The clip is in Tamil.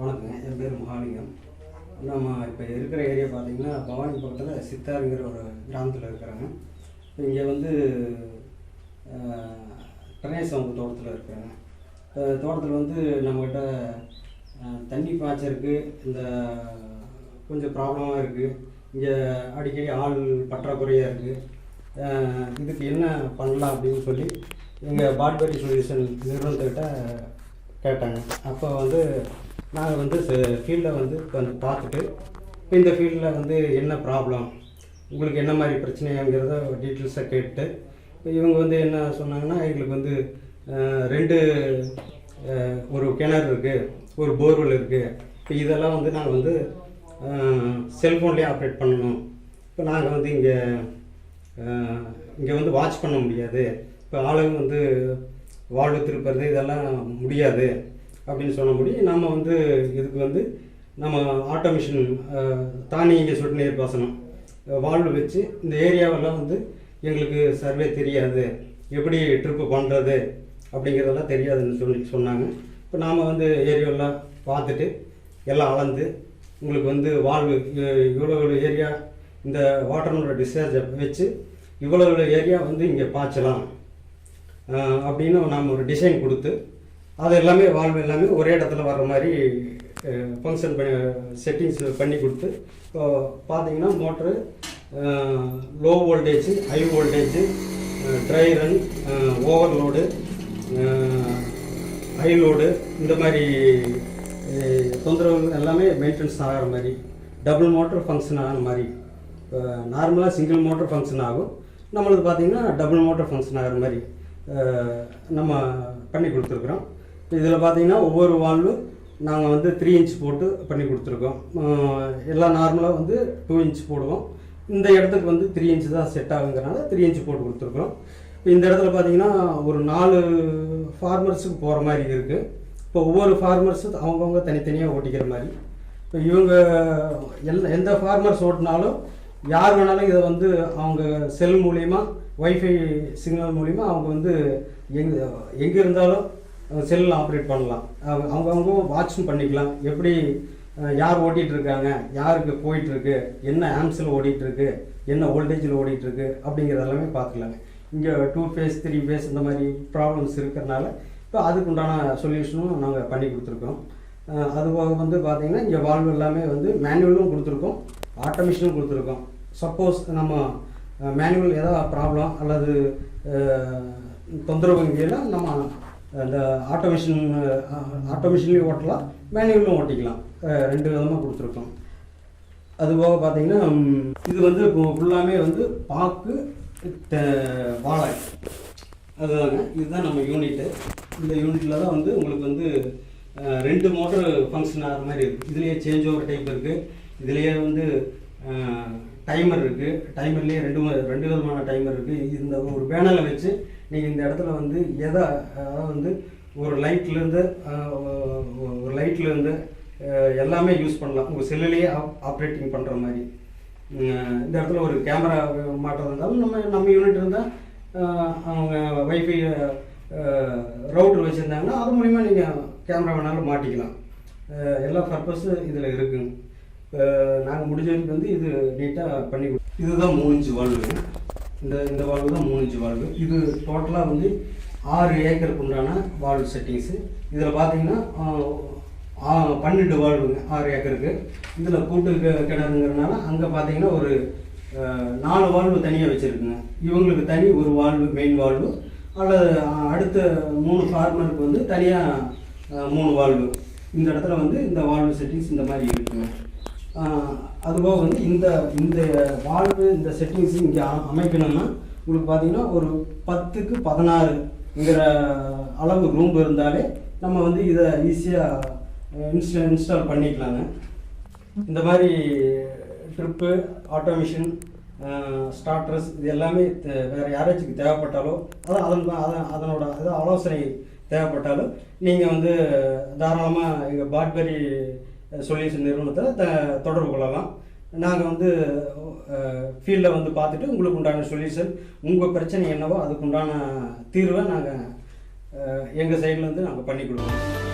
வணக்கம் என் பேர் மகாலிங்கம். நம்ம இப்போ இருக்கிற ஏரியா பார்த்தீங்கன்னா பவானி பக்கத்தில் சித்தாருங்கிற ஒரு கிராமத்தில் இருக்கிறாங்க. இப்போ இங்கே வந்து பிரணேஷ் தோட்டத்தில் இருக்கிறாங்க இப்போ தோட்டத்தில் வந்து நம்மக்கிட்ட தண்ணி பாய்ச்சருக்கு இந்த கொஞ்சம் ப்ராப்ளமாக இருக்குது இங்கே அடிக்கடி ஆள் பற்றாக்குறையாக இருக்குது இதுக்கு என்ன பண்ணலாம் அப்படின்னு சொல்லி எங்கள் பாட்பரி சொல்யூஷன் நிறுவனத்துக்கிட்ட கேட்டாங்க. அப்போ வந்து நாங்கள் வந்து ஃபீல்டை வந்து வந்து பார்த்துட்டு இந்த ஃபீல்டில் வந்து என்ன ப்ராப்ளம் உங்களுக்கு என்ன மாதிரி பிரச்சனைங்கிறத டீட்டெயில்ஸை கேட்டு இப்போ இவங்க வந்து என்ன சொன்னாங்கன்னா எங்களுக்கு வந்து ரெண்டு ஒரு கிணறு இருக்குது ஒரு போர்வெல் இருக்குது இப்போ இதெல்லாம் வந்து நாங்கள் வந்து செல்ஃபோன்லேயே ஆப்ரேட் பண்ணணும். இப்போ நாங்கள் வந்து இங்கே இங்கே வந்து வாட்ச் பண்ண முடியாது. இப்போ ஆளுங்க வந்து வாழ்வு திருப்புறது இதெல்லாம் முடியாது. அப்படின்னு சொன்னபடி நம்ம வந்து இதுக்கு வந்து நம்ம ஆட்டோமேஷன் தானியங்க சொட்டு நீர் பாசனம் வால்வு வச்சு இந்த ஏரியாவெல்லாம் வந்து எங்களுக்கு சர்வே தெரியாது. எப்படி ட்ரிப்பு பண்ணுறது அப்படிங்கிறதெல்லாம் தெரியாதுன்னு சொல்லி சொன்னாங்க. இப்போ நாம் வந்து ஏரியாவெல்லாம் பார்த்துட்டு எல்லாம் அளந்து உங்களுக்கு வந்து வால்வு இவ்வளோ இவ்வளோ ஏரியா இந்த வாட்டர்னோட டிஸ்சார்ஜை வச்சு இவ்வளோ இவ்வளோ ஏரியா வந்து இங்கே பாய்ச்சலாம். அப்படின்னு நாம் ஒரு டிசைன் கொடுத்து அது எல்லாமே வால்வு எல்லாமே ஒரே இடத்துல வர்ற மாதிரி ஃபங்க்ஷன் பண்ணி செட்டிங்ஸ் பண்ணி கொடுத்து இப்போ பார்த்தீங்கன்னா motor low voltage high voltage dry run overload high load இந்த மாதிரி தொந்தரவு எல்லாமே மெயின்டெனன்ஸ் ஆகிற மாதிரி டபுள் மோட்டர் ஃபங்க்ஷன் ஆகிற மாதிரி நார்மலாக சிங்கிள் மோட்டர் ஃபங்க்ஷன் ஆகும். நம்மளுக்கு பார்த்தீங்கன்னா டபுள் மோட்டர் ஃபங்க்ஷன் ஆகிற மாதிரி நம்ம பண்ணி கொடுத்துருக்குறோம். இதில் பார்த்தீங்கன்னா ஒவ்வொரு வால்வும் நாங்கள் வந்து த்ரீ இன்ச் போட்டு பண்ணி கொடுத்துருக்கோம். எல்லாம் நார்மலாக வந்து டூ இன்ச் போடுவோம். இந்த இடத்துக்கு வந்து த்ரீ இன்ச் தான் செட் ஆகுங்கிறனால த்ரீ இன்ச் போட்டு கொடுத்துருக்குறோம் இப்போ இந்த இடத்துல பார்த்தீங்கன்னா ஒரு நாலு ஃபார்மர்ஸுக்கு போகிற மாதிரி இருக்குது இப்போ ஒவ்வொரு ஃபார்மர்ஸும் அவங்கவுங்க தனித்தனியாக ஓட்டிக்கிற மாதிரி. இப்போ இவங்க எல்லா எந்த ஃபார்மர்ஸ் ஓட்டினாலும் யார் வேணாலும் இதை வந்து அவங்க செல் மூலிமா வைஃபை சிக்னல் மூலிமா அவங்க வந்து எங்கே எங்கே இருந்தாலும் செல்லில் ஆப்ரேட் பண்ணலாம். அவங்க அவங்கவுங்க வாட்சும் பண்ணிக்கலாம். எப்படி யார் ஓட்டிகிட்டு இருக்காங்க? யாருக்கு போயிட்டுருக்கு என்ன ஆம்ஸில் ஓடிட்டுருக்கு என்ன ஓல்டேஜில் ஓடிட்டுருக்கு அப்படிங்கிறதெல்லாமே அப்படிங்கிறது எல்லாமே பார்த்துக்கலாங்க. இங்கே டூ ஃபேஸ் த்ரீ ஃபேஸ் இந்த மாதிரி ப்ராப்ளம்ஸ் இருக்கிறனால இப்போ அதுக்கு உண்டான சொல்யூஷனும் நாங்கள் பண்ணி கொடுத்துருக்கோம். அதுபோக அது போக வந்து பார்த்திங்கன்னா இங்கே வால்வு எல்லாமே வந்து மேனுவலும் கொடுத்துருக்கோம். ஆட்டோமேஷனும் கொடுத்துருக்கோம். சப்போஸ் நம்ம மேனுவல் ஏதாவது ப்ராப்ளம் அல்லது தொந்தரவு இங்கெல்லாம் நம்ம அந்த ஆட்டோமேஷன் ஆட்டோமேஷன்லேயும் ஓட்டலாம் மேனுவலும் ஓட்டிக்கலாம். ரெண்டு விதமாக கொடுத்துருக்கோம். அது போக பார்த்தீங்கன்னா இது வந்து ஃபுல்லாமே வந்து பாக்கு வாழை. அதுதாங்க இதுதான் நம்ம யூனிட்டு இந்த யூனிட்டில் தான் வந்து உங்களுக்கு வந்து ரெண்டு மோட்டர் ஃபங்க்ஷன் ஆகிற மாதிரி இருக்குது இதுலேயே சேஞ்ச் ஓவர் டைப் இருக்குது இதுலேயே வந்து டைமர் இருக்குது டைமர்லேயே ரெண்டு ம- ரெண்டு விதமான டைமர் இருக்குது இந்த ஒரு பேனலை வச்சு நீங்கள் இந்த இடத்துல வந்து எதை அதாவது வந்து ஒரு லைட்லேருந்து ஒரு லைட்லேருந்து எல்லாமே யூஸ் பண்ணலாம். உங்கள் செல்லுலேயே ஆப்ரேட்டிங் பண்ணுற மாதிரி. இந்த இடத்துல ஒரு கேமரா மாட்டுறது இருந்தாலும் நம்ம நம்ம யூனிட் இருந்தால் அவங்க வைஃபை ரவுட்ரு வச்சுருந்தாங்கன்னா அது மூலிமா நீங்கள் கேமரா வேணாலும் மாட்டிக்கலாம். எல்லா பர்பஸும் இதில் இருக்குங்க நாங்கள் முடிஞ்சதுக்கு வந்து இது நீட்டாக பண்ணி கொடு இதுதான் மூணு இன்ச்சு வால்வு இந்த இந்த வால்வு தான் மூணு இன்ச்சு வால்வு இது டோட்டலாக வந்து ஆறு ஏக்கருக்கு உண்டான வால்வு செட்டிங்ஸு இதில் பார்த்தீங்கன்னா பன்னெண்டு வால்வுங்க ஆறு ஏக்கருக்கு. இதில் கூட்டு கி- கிணறுங்கிறனால அங்கே பார்த்தீங்கன்னா ஒரு நாலு வால்வு தனியாக வச்சுருக்குங்க. இவங்களுக்கு தனி ஒரு வால்வு மெயின் வால்வு அல்லது அடுத்த மூணு ஃபார்மருக்கு வந்து தனியாக மூணு வால்வு இந்த இடத்துல வந்து இந்த வால்வு செட்டிங்ஸ் இந்த மாதிரி இருக்குங்க. அதுபோக வந்து இந்த இந்த வால்வு இந்த செட்டிங்ஸ் இங்கே அமைக்கணும்னா உங்களுக்கு பார்த்தீங்கன்னா ஒரு பத்துக்கு பதினாறுங்கிற அளவு ரூம் இருந்தாலே நம்ம வந்து இதை ஈஸியாக இன்ஸ்டா இன்ஸ்டால் பண்ணிக்கலாங்க. இந்த மாதிரி ட்ரிப்பு ஆட்டோமிஷன் ஸ்டார்டர்ஸ் இது எல்லாமே வேறு யாராச்சும் தேவைப்பட்டாலோ அதான் அதன் அதன் அதனோட அதாவது ஆலோசனை தேவைப்பட்டாலும் நீங்கள் வந்து தாராளமாக எங்கள் பாட்பெரி சொல்யூஷன் நிறுவனத்தை த தொடர்பு கொள்ளலாம். நாங்கள் வந்து ஃபீல்டில் வந்து பார்த்துட்டு உங்களுக்கு உண்டான சொல்யூஷன் உங்கள் பிரச்சனை என்னவோ அதுக்கு உண்டான தீர்வை நாங்கள் எங்கள் சைட்லேருந்து நாங்கள் பண்ணி கொடுக்குறோம்